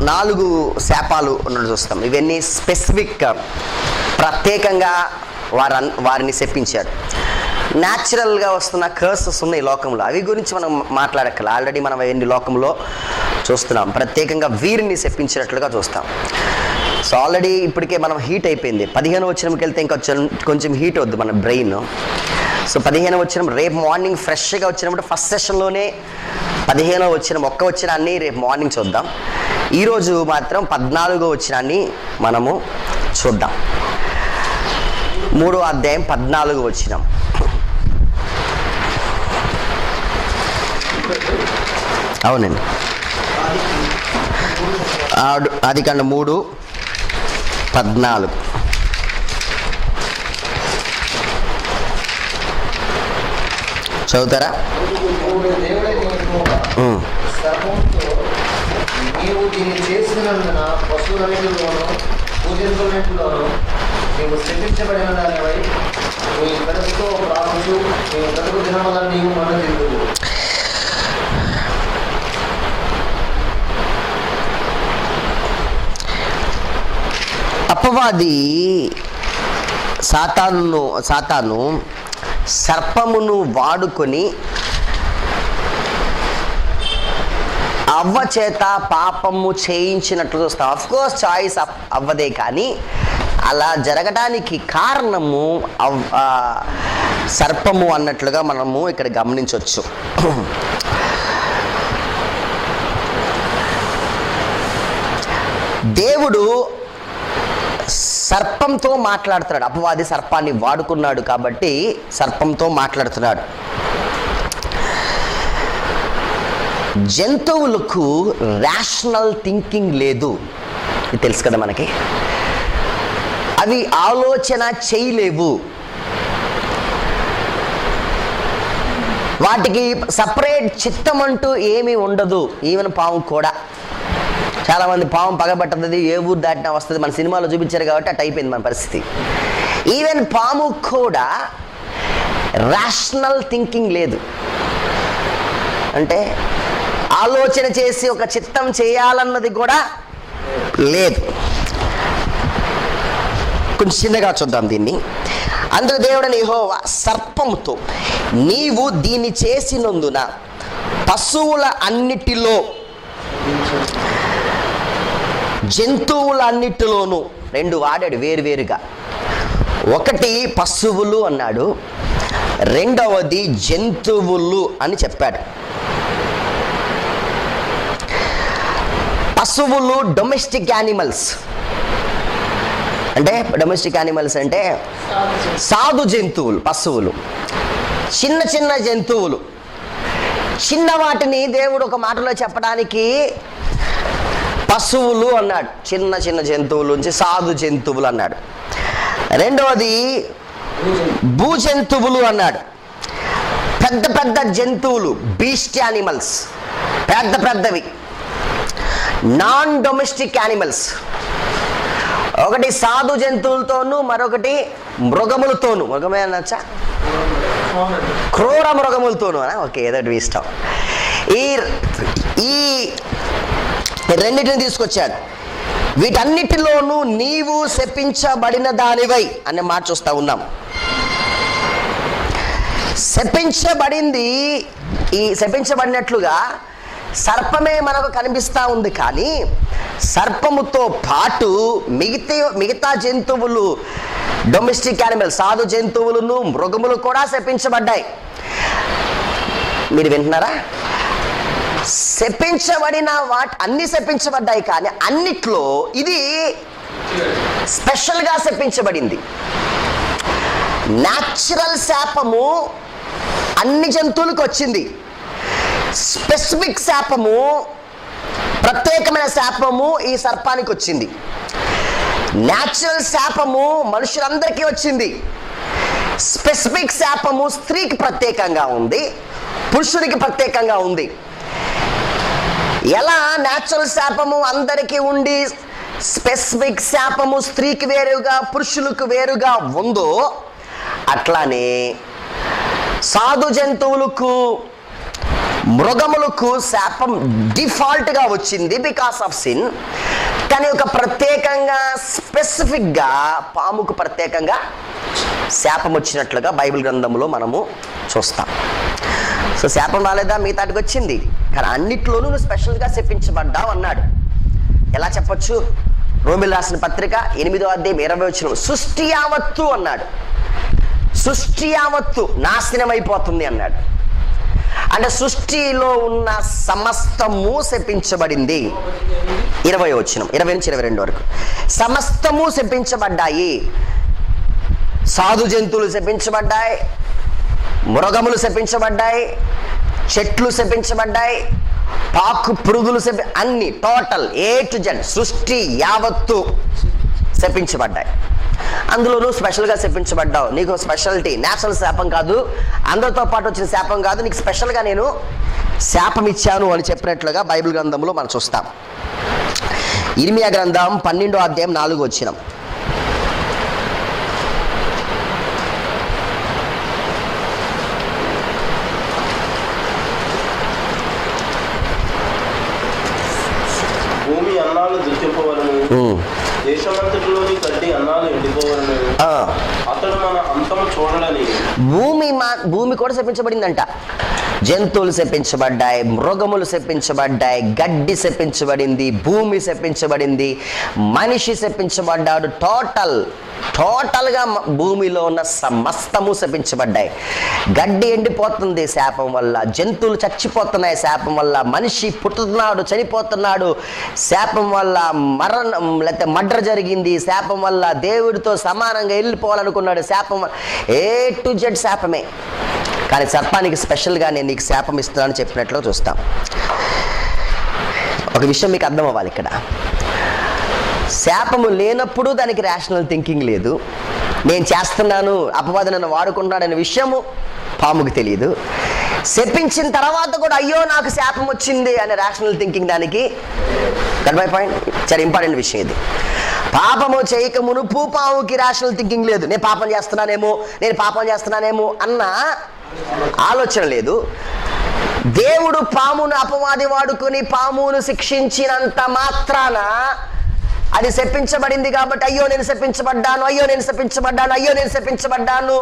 నాలుగు శాపాలు ఉన్నట్టు చూస్తాం. ఇవన్నీ స్పెసిఫిక్ ప్రత్యేకంగా వారు వారిని శప్పించారు న్యాచురల్గా వస్తున్న కర్సెస్ ఉన్నాయి లోకంలో. అవి గురించి మనం మాట్లాడక్కల ఆల్రెడీ మనం అవన్నీ లోకంలో చూస్తున్నాం. ప్రత్యేకంగా వీరిని శప్పించినట్లుగా చూస్తాం. సో ఆల్రెడీ ఇప్పటికే మనం హీట్ అయిపోయింది. పదిహేను వచ్చినకి వెళ్తే ఇంకొంచెం కొంచెం హీట్ వద్దు మన బ్రెయిన్ సో పదిహేను వచ్చిన రేపు మార్నింగ్ ఫ్రెష్గా వచ్చినప్పుడు ఫస్ట్ సెషన్లోనే పదిహేనో వచ్చిన ఒక్క వచ్చిన అన్ని రేపు మార్నింగ్ చూద్దాం. ఈరోజు మాత్రం పద్నాలుగో వచ్చినాన్ని మనము చూద్దాం. మూడో అధ్యాయం పద్నాలుగు వచ్చినాం అవునండి. ఆడు అది కన్నా మూడు పద్నాలుగు. చదువుతారా? నీవు దీన్ని చేసినందున పశువులన్నింటిలోనూ పూజించులన్నింటిలోనూ నీవు శపించబడిన దానివై నీ పెదవితో ప్రాముచు నీ బ్రతుకు దినముల నీవు మన తిందువు అపవాది సాతాను సాతాను సర్పమును వాడుకొని అవ్వ చేత పాపము చేయించినట్లు చూస్తాం. అఫ్ కోర్స్ చాయిస్ అవ్వదే కానీ అలా జరగడానికి కారణము అవ్ సర్పము అన్నట్లుగా మనము ఇక్కడ గమనించవచ్చు దేవుడు సర్పంతో మాట్లాడుతున్నాడు. అపవాది సర్పాన్ని వాడుకున్నాడు కాబట్టి సర్పంతో మాట్లాడుతున్నాడు. జంతువులకు రేషనల్ థింకింగ్ లేదు. ఇది తెలుసు కదా మనకి? అవి ఆలోచన చేయలేవు. వాటికి సపరేట్ చిత్తం అంటూ ఏమీ ఉండదు. ఈవెన్ పాము కూడా. చాలామంది పాము పగబట్టది ఏ ఊరు దాటినా వస్తుంది. మన సినిమాలో చూపించారు కాబట్టి అట్ అయిపోయింది మన పరిస్థితి. ఈవెన్ పాము కూడా రాషనల్ థింకింగ్ లేదు. అంటే ఆలోచన చేసి ఒక చిత్తం చేయాలన్నది కూడా లేదు. కొంచెం చిన్నగా చూద్దాం దీన్ని. అందుకు దేవుడని హోవా సర్పముతో నీవు దీన్ని చేసినందున పశువుల అన్నిటిలో జంతువులన్నిటిలోనూ రెండు వాడాడు వేరువేరుగా. ఒకటి పశువులు అన్నాడు రెండవది జంతువులు అని చెప్పాడు. పశువులు డొమెస్టిక్ యానిమల్స్ అంటే డొమెస్టిక్ యానిమల్స్ అంటే సాధు జంతువులు పశువులు. చిన్న చిన్న జంతువులు. చిన్న వాటిని దేవుడు ఒక మాటలో చెప్పడానికి పశువులు అన్నాడు. చిన్న చిన్న జంతువుల నుంచి సాధు జంతువులు అన్నాడు. రెండవది భూ జంతువులు అన్నాడు. పెద్ద పెద్ద జంతువులు బీస్ట్ యానిమల్స్ పెద్ద పెద్దవి. నాన్ డొమెస్టిక్ యానిమల్స్ ఒకటి సాధు జంతువులతోనూ మరొకటి మృగములతోనూ. మృగమే అనొచ్చా? క్రూర మృగములతోనూ ఓకే ఏదో ఇష్టం. ఈ ఈ రెండింటిని తీసుకొచ్చాడు. వీటన్నిటిలోనూ నీవు శపించబడిన దానివై అనే మాట చూస్తూ ఉన్నాం. శపించబడింది ఈ శపించబడినట్లుగా సర్పమే మనకు కనిపిస్తూ ఉంది కానీ సర్పముతో పాటు మిగతా మిగతా జంతువులు డొమెస్టిక్ యానిమల్ సాధు జంతువులను మృగములు కూడా శపించబడ్డాయి. మీరు వింటున్నారా? శపించబడిన వాటి అన్ని శపించబడ్డాయి కానీ అన్నిట్లో ఇది స్పెషల్గా శపించబడింది. న్యాచురల్ శాపము అన్ని జంతువులకు వచ్చింది. స్పెసిఫిక్ శాపము ప్రత్యేకమైన శాపము ఈ సర్పానికి వచ్చింది. న్యాచురల్ శాపము మనుషులందరికీ వచ్చింది. స్పెసిఫిక్ శాపము స్త్రీకి ప్రత్యేకంగా ఉంది పురుషుడికి ప్రత్యేకంగా ఉంది. ఎలా న్యాచురల్ శాపము అందరికీ ఉండి స్పెసిఫిక్ శాపము స్త్రీకి వేరుగా పురుషులకు వేరుగా ఉందో అట్లానే సాధు జంతువులకు మృగములకు శాపం డిఫాల్ట్గా వచ్చింది బికాస్ ఆఫ్ సిన్ కానీ ఒక ప్రత్యేకంగా స్పెసిఫిక్గా పాముకు ప్రత్యేకంగా శాపం వచ్చినట్లుగా బైబిల్ గ్రంథంలో మనము చూస్తాం. సో శాపం రాలేదా? మిగతాటికి వచ్చింది. కానీ అన్నిట్లోనూ నువ్వు స్పెషల్గా శపించబడ్డావు అన్నాడు. ఎలా చెప్పొచ్చు? రోమిల్ రాసిన పత్రిక ఎనిమిదో అధ్యాయం ఇరవై వచ్చిన సృష్టి యావత్తు అన్నాడు. సృష్టి యావత్తు నాశనం అయిపోతుంది అన్నాడు. అంటే సృష్టిలో ఉన్న సమస్తము శపించబడింది. ఇరవై వచ్చిన ఇరవై నుంచి ఇరవై రెండు వరకు. సమస్తము శపించబడ్డాయి. సాధు జంతువులు శపించబడ్డాయి. మృగములు శపించబడ్డాయి. చెట్లు శపించబడ్డాయి. పాకు పురుగులు శపి అన్ని టోటల్ ఏ టు జెడ్ సృష్టి యావత్తు శపించబడ్డాయి. అందులోనూ స్పెషల్గా శపించబడ్డావు నీకు స్పెషాలిటీ నేచురల్ శాపం కాదు. అందరితో పాటు వచ్చిన శాపం కాదు. నీకు స్పెషల్గా నేను శాపం ఇచ్చాను అని చెప్పినట్లుగా బైబిల్ గ్రంథంలో మనం చూస్తాం. ఇర్మియా గ్రంథం పన్నెండో అధ్యాయం నాలుగు వచ్చినాం భూమి మా భూమి కూడా శపించబడిందంట. జంతువులు శపించబడ్డాయి మృగములు శపించబడ్డాయి గడ్డి శపించబడింది భూమి శపించబడింది మనిషి శపించబడ్డాడు. టోటల్ టోటల్గా భూమిలో ఉన్న సమస్తము శపించబడ్డాయి. గడ్డి ఎండిపోతుంది శాపం వల్ల జంతువులు చచ్చిపోతున్నాయి శాపం వల్ల మనిషి పుట్టుతున్నాడు చనిపోతున్నాడు శాపం వల్ల మరణం లేకపోతే మడ్ర జరిగింది శాపం వల్ల దేవుడితో సమానంగా వెళ్ళిపోవాలనుకున్నాడు శాపం వల్ల. ఏ టు జెడ్ శాపమే. కానీ సర్పానికి స్పెషల్గా నేను నీకు శాపం ఇస్తున్నాను చెప్పినట్లు చూస్తాం. ఒక విషయం మీకు అర్థం అవ్వాలి ఇక్కడ. శాపము లేనప్పుడు దానికి రేషనల్ థింకింగ్ లేదు. నేను చేస్తున్నాను అపవాది నన్ను వాడుకుంటున్నాడనే విషయము పాముకు తెలియదు శపించిన తర్వాత కూడా అయ్యో నాకు శాపం వచ్చింది అనే రేషనల్ థింకింగ్ దానికి. దట్ మై పాయింట్ చాలా ఇంపార్టెంట్ విషయం ఇది. పాపము చేయక మునుపు పావుకి రాషనల్ థింకింగ్ లేదు. నేను పాపం చేస్తున్నానేమో నేను పాపం చేస్తున్నానేమో అన్న ఆలోచన లేదు. దేవుడు పామును అపవాది వాడుకొని పామును శిక్షించినంత మాత్రాన అది శపించబడింది కాబట్టి అయ్యో నేను శపించబడ్డాను అయ్యో నేను శపించబడ్డాను అయ్యో నేను శపించబడ్డాను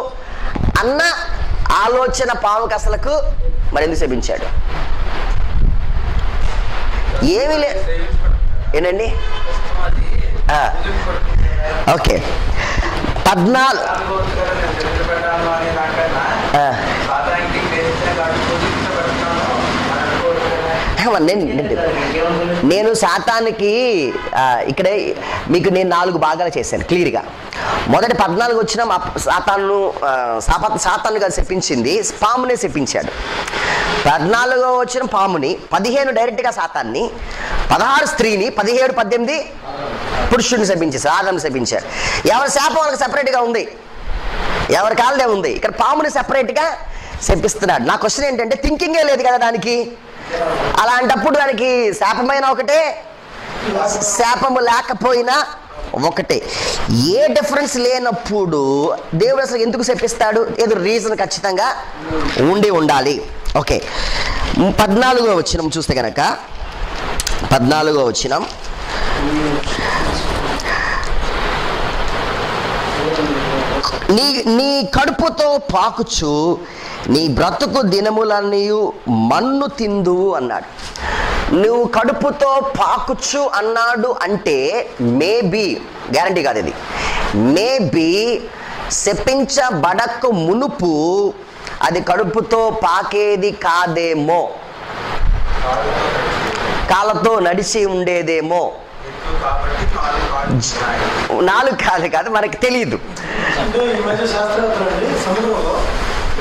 అన్న ఆలోచన పాముకు అసలకు మరింది శపించాడు? ఏమీ లే ఏంటండి ఓకే. పద్నాలుగు నేను- శాతానికి ఇక్కడే మీకు నేను నాలుగు భాగాలు చేశాను క్లియర్గా. మొదటి పద్నాలుగు వచ్చిన మా సాతాను ఆ, సాప- చెప్పించింది పామునే చెప్పించాడు పద్నాలుగో వచ్చిన పాముని పదిహేను డైరెక్ట్గా సాతాన్ని పదహారు స్త్రీని పదిహేడు పద్దెనిమిది పురుషుడిని శపించారు ఆదాన్ని శపించారు. ఎవరి శాపం వాళ్ళకి సపరేట్గా ఉంది? ఎవరి కాలదే ఉంది? ఇక్కడ పాముని సెపరేట్గా శపిస్తున్నాడు. నా క్వశ్చన్ ఏంటంటే థింకింగే లేదు కదా దానికి. అలాంటప్పుడు దానికి శాపమైన ఒకటే శాపము లేకపోయినా ఒకటే. ఏ డిఫరెన్స్ లేనప్పుడు దేవుడు అసలు ఎందుకు శపిస్తాడు? ఏదో రీజన్ ఖచ్చితంగా ఉండి ఉండాలి. ఓకే పద్నాలుగో వచ్చినం చూస్తే కనుక పద్నాలుగో వచ్చినం నీ నీ కడుపుతో పాకుచు నీ బ్రతుకు దినములన్నీ మన్ను తిందువు అన్నాడు. నువ్వు కడుపుతో పాకుచు అన్నాడు అంటే మేబీ గ్యారంటీ కాదు ఇది. మేబీ శపించబడక మునుపు అది కడుపుతో పాకేది కాదేమో. కాళ్ళతో నడిచి ఉండేదేమో. నాలుగు కాదు కాదు మనకి తెలియదు అంటే ఈ మధ్య శాస్త్రవేత్తలు అండి సముద్రంలో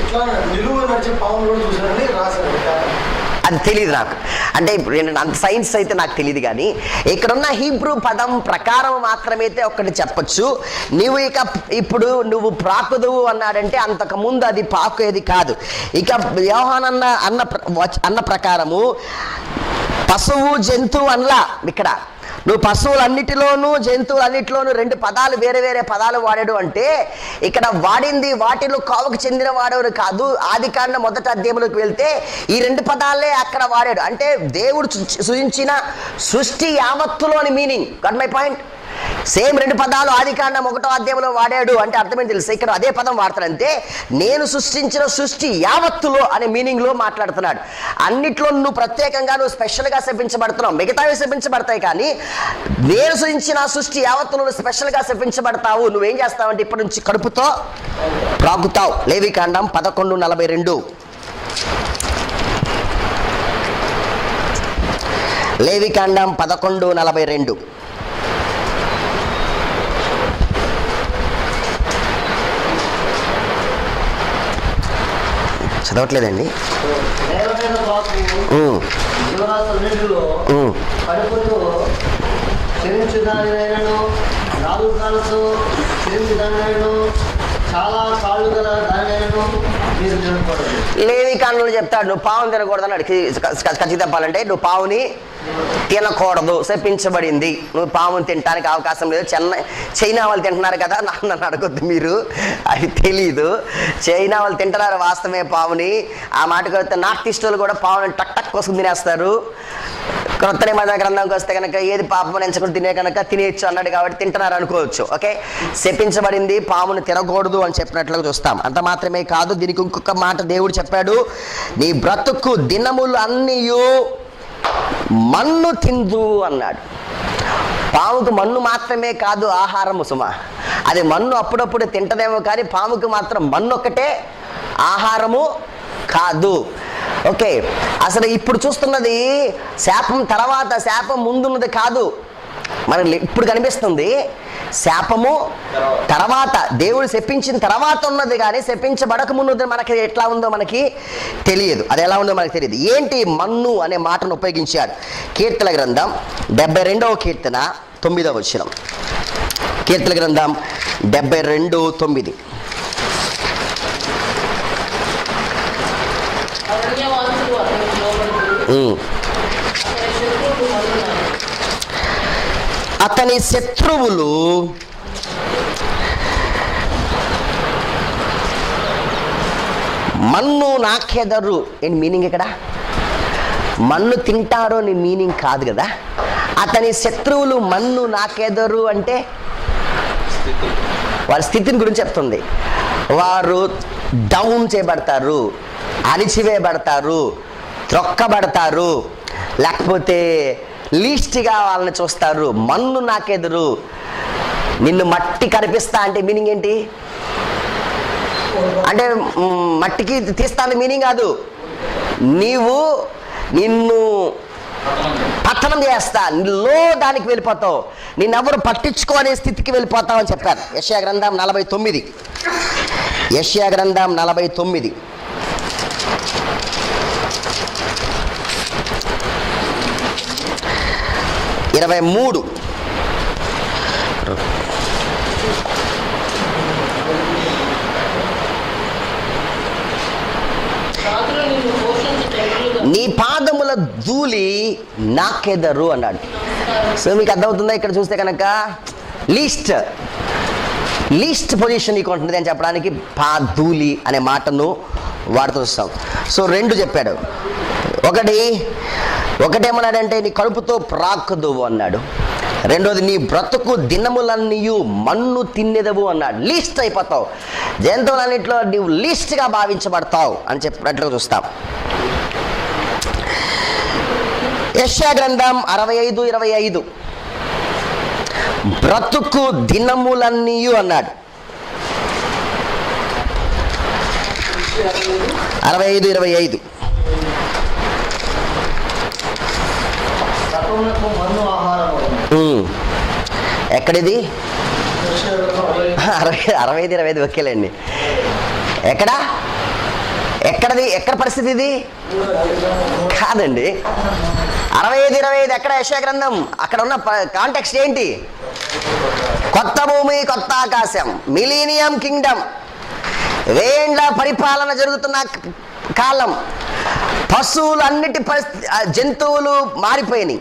ఇట్లా నిలువ నడిచే పాములు కూడా చూసారని రాశారు. అది తెలియదు నాకు. అంటే ఇప్పుడు నేను అంత సైన్స్ అయితే నాకు తెలియదు కానీ ఇక్కడున్న హీబ్రూ పదం ప్రకారం మాత్రమైతే ఒక్కటి చెప్పొచ్చు. నువ్వు ఇక ఇప్పుడు నువ్వు ప్రాకుదువు అన్నాడంటే అంతకు ముందు అది పాకేది కాదు. ఇక యోహాన్ అన్న అన్న ప్రకారము పశువు జంతువు అన్లా ఇక్కడ నువ్వు పశువులన్నిటిలోనూ జంతువులన్నిటిలోనూ రెండు పదాలు వేరే వేరే పదాలు వాడాడు అంటే ఇక్కడ వాడింది వాటిలో కావుకు చెందిన వాడేవారు కాదు. ఆది కాండ మొదట అధ్యయములకు వెళ్తే ఈ రెండు పదాలే అక్కడ వాడాడు. అంటే దేవుడు సృజించిన సృష్టి యావత్తులోని meaning got my point same రెండు పదాలు ఆదికాండం ఒకటో అధ్యాయంలో వాడాడు అంటే అర్థమేం తెలుసు? ఇక్కడ అదే పదం వాడతాడంటే నేను సృష్టించిన సృష్టి యావత్తులో అనే మీనింగ్లో మాట్లాడుతున్నాడు. అన్నిట్లో నువ్వు ప్రత్యేకంగా నువ్వు స్పెషల్గా శపించబడుతున్నావు. మిగతావి శపించబడతాయి కానీ నేను సృష్టించిన సృష్టి యావత్తులో నువ్వు స్పెషల్గా శపించబడతావు. నువ్వేం చేస్తావంటే ఇప్పటి నుంచి కడుపుతో ప్రాగుతావు లేవికాండం పదకొండు నలభై రెండు. లేవికాండం పదకొండు నలభై రెండు. చదవట్లేదండి. కడుపుతో క్షమించుదానినైనను నాలుగు కాళ్ళతో క్షమించుదానినైనను చాలా కాళ్ళు గల దానినైనను లేవి కాండంలో చెప్తాడు నువ్వు పావుని తినకూడదు అడిగి ఖచ్చితంగా చెప్పాలంటే నువ్వు పావుని తినకూడదు శపించబడింది. నువ్వు పావుని తినడానికి అవకాశం లేదు. చెన్నై చైనా వాళ్ళు తింటున్నారు కదా నన్ను నన్ను అడగొద్దు మీరు. అది తెలియదు చైనా వాళ్ళు తింటున్నారు వాస్తవమే పావుని. ఆ మాటకు వస్తే నార్త్ ఈస్ట్ వాళ్ళు కూడా పావుని టక్ టక్ కోసం తినేస్తారు. క్రొత్త నిబంధన గ్రంథంకి వస్తే కనుక ఏది పాపం ఎంచుకుని తినే కనుక తినేయచ్చు అన్నాడు కాబట్టి తింటున్నారు అనుకోవచ్చు ఓకే? శపించబడింది పామును తినకూడదు అని చెప్పినట్లుగా చూస్తాం. అంత మాత్రమే కాదు దీనికి ఇంకొక మాట దేవుడు చెప్పాడు. నీ బ్రతుకు దినములు అన్నీయు మన్ను తిందు అన్నాడు. పాముకు మన్ను మాత్రమే కాదు ఆహారము సుమ. అది మన్ను అప్పుడప్పుడు తింటదేమో కానీ పాముకు మాత్రం మన్ను ఒక్కటే ఆహారము కాదు. ఓకే అసలు ఇప్పుడు చూస్తున్నది శాపం తర్వాత శాపం ముందున్నది కాదు. మనకి ఇప్పుడు కనిపిస్తుంది శాపము తర్వాత దేవుడు శపించిన తర్వాత ఉన్నది కానీ శపించబడక ముందు మనకి ఎట్లా ఉందో మనకి తెలియదు. అది ఎలా ఉందో మనకి తెలియదు. ఏంటి మన్ను అనే మాటను ఉపయోగించాడు కీర్తన గ్రంథం డెబ్బై రెండవ కీర్తన తొమ్మిదవ వచనం. కీర్తన గ్రంథం డెబ్బై రెండు తొమ్మిది. అతని శత్రువులు మన్ను నాకెదరు ఏంటి మీనింగ్ ఇక్కడ? మన్ను తింటారు అని మీనింగ్ కాదు కదా? అతని శత్రువులు మన్ను నాకెదరు అంటే వారి స్థితిని గురించి చెప్తుంది. వారు డౌన్ చేయబడతారు అణిచివేయబడతారు త్రొక్కబడతారు. లేకపోతే లీస్ట్గా వాళ్ళని చూస్తారు. మన్ను నాకెదురు. నిన్ను మట్టి కనిపిస్తా అంటే మీనింగ్ ఏంటి? అంటే మట్టికి తీస్తాను మీనింగ్ కాదు. నీవు నిన్ను పట్టణం చేస్తా. లో దానికి వెళ్ళిపోతావు. నిన్నెవరు పట్టించుకోనే స్థితికి వెళ్ళిపోతావు అని చెప్పారు. యశ్యా గ్రంథం నలభై తొమ్మిది. యశ్యా గ్రంథం నలభై తొమ్మిది. ఇరవై మూడు. నీ పాదముల ధూళి నాకెదరు అన్నాడు. సో మీకు అర్థమవుతుందా? ఇక్కడ చూస్తే కనుక లీస్ట్ లీస్ట్ పొజిషన్ నీకు ఉంటుంది అని చెప్పడానికి పా ధూళి అనే మాటను వాడుతూ వస్తాం. సో రెండు చెప్పాడు. ఒకటి ఒకటేమన్నాడంటే నీ కడుపుతో ప్రాక్కుదువు అన్నాడు. రెండోది నీ బ్రతుకు దినములన్నీయు మన్ను తిన్నెదవు అన్నాడు. లీస్ట్ అయిపోతావు. జంతువులన్నింటిలో నీవు లీస్ట్గా భావించబడతావు అని చెప్పినట్లు చూస్తాం. యశా గ్రంథం అరవై ఐదు ఇరవై ఐదు. బ్రతుకు దినములన్నీయు అన్నాడు. అరవై ఐదు ఇరవై ఐదు సర్వమునకు మన్ను ఆహారము ఉమ్. ఎక్కడిది? అరవై అరవై ఐదు ఇరవై ఐదు ఒకేలేండి. ఎక్కడ? ఎక్కడది? ఎక్కడ పరిస్థితి ఇది? కాదండి. అరవై ఐదు ఇరవై ఐదు ఎక్కడ యశా గ్రంథం? అక్కడ ఉన్న కాంటెక్స్ట్ ఏంటి? కొత్త భూమి కొత్త ఆకాశం. Millennium Kingdom. వేండ్ల పరిపాలన జరుగుతున్న కాలం. పశువులు అన్నిటి పరిస్థితి జంతువులు మారిపోయినాయి.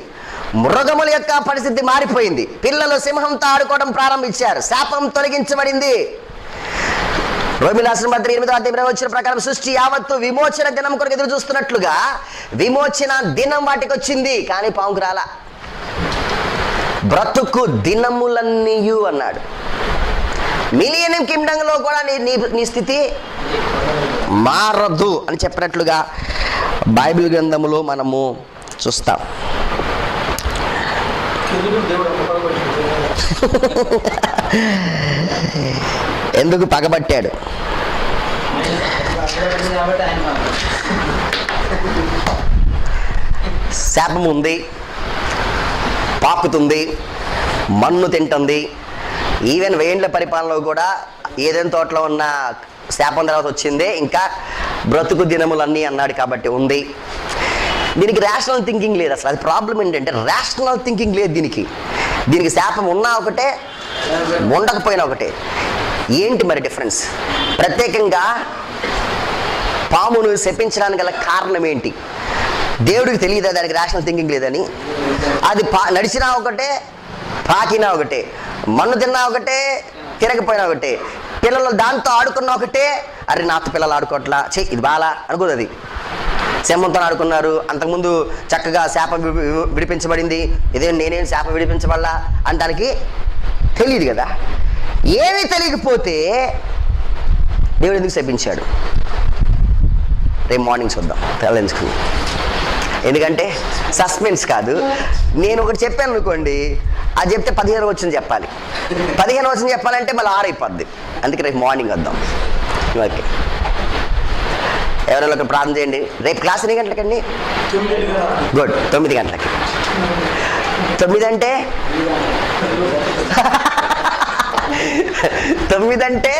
మృగముల యొక్క పరిస్థితి మారిపోయింది. పిల్లలు సింహంతో ఆడుకోవడం ప్రారంభించారు. శాపం తొలగించబడింది. రోమిలాసిన మంత్రి ఎనిమిదో అధ్యాయం వచ్చిన ప్రకారం సృష్టి యావత్తు విమోచన దినం కొరకు ఎదురు చూస్తున్నట్లుగా విమోచన దినం వాటికి వచ్చింది కానీ పాముకు రాలా. బ్రతుకు దినములన్నీయు అన్నాడు. మిలియనియం కింగ్డంలో కూడా నీ నీ నీ స్థితి మారదు అని చెప్పినట్లుగా బైబిల్ గ్రంథములో మనము చూస్తాం. ఎందుకు పగబట్టాడు? శాపం ఉంది పాకుతుంది మన్ను తింటుంది. ఈవెన్ వేండ్ల పరిపాలనలో కూడా ఏదైనా తోటలో ఉన్న శాపం తర్వాత వచ్చిందే ఇంకా బ్రతుకు దినములన్నీ అన్నాడు కాబట్టి ఉంది. దీనికి రేషనల్ థింకింగ్ లేదు అసలు. అది ప్రాబ్లం ఏంటంటే రేషనల్ థింకింగ్ లేదు దీనికి. దీనికి శాపం ఉన్నా ఒకటే ఉండకపోయినా ఒకటే. ఏంటి మరి డిఫరెన్స్ ప్రత్యేకంగా పామును శపించడానికి గల కారణం ఏంటి? దేవుడికి తెలియదా దానికి రేషనల్ థింకింగ్ లేదని? అది పా నడిచినా ఒకటే పాకినా ఒకటే మన్ను తిన్నా ఒకటే తిరగపోయినా ఒకటే. పిల్లలు దాంతో ఆడుకున్న ఒకటే అరే నాతో పిల్లలు ఆడుకోవట్లా? చే ఇది బాలా అనుకోదు అది. సింహంతో ఆడుకున్నారు. అంతకుముందు చక్కగా శాప విడిపించబడింది. ఇదే నేనేం శాప విడిపించబడలా అని దానికి తెలియదు కదా. ఏమీ తెలియకపోతే దేవుడు ఎందుకు శపించాడు? రేపు మార్నింగ్ చూద్దాం. తెల్లంచుకుని ఎందుకంటే సస్పెన్స్ కాదు. నేను ఒకటి చెప్పాను అనుకోండి అది చెప్తే పదిహేను వచ్చిన చెప్పాలి. పదిహేను వచ్చిన చెప్పాలంటే మళ్ళీ ఆరైపోద్ది అందుకే రేపు మార్నింగ్ వద్దాం. ఓకే. ఎవరైనా ఒక ప్రార్థన చేయండి. రేపు క్లాస్ ఎన్ని గంటలకండి గుడ్. తొమ్మిది గంటలకి. తొమ్మిది అంటే? తొమ్మిది అంటే?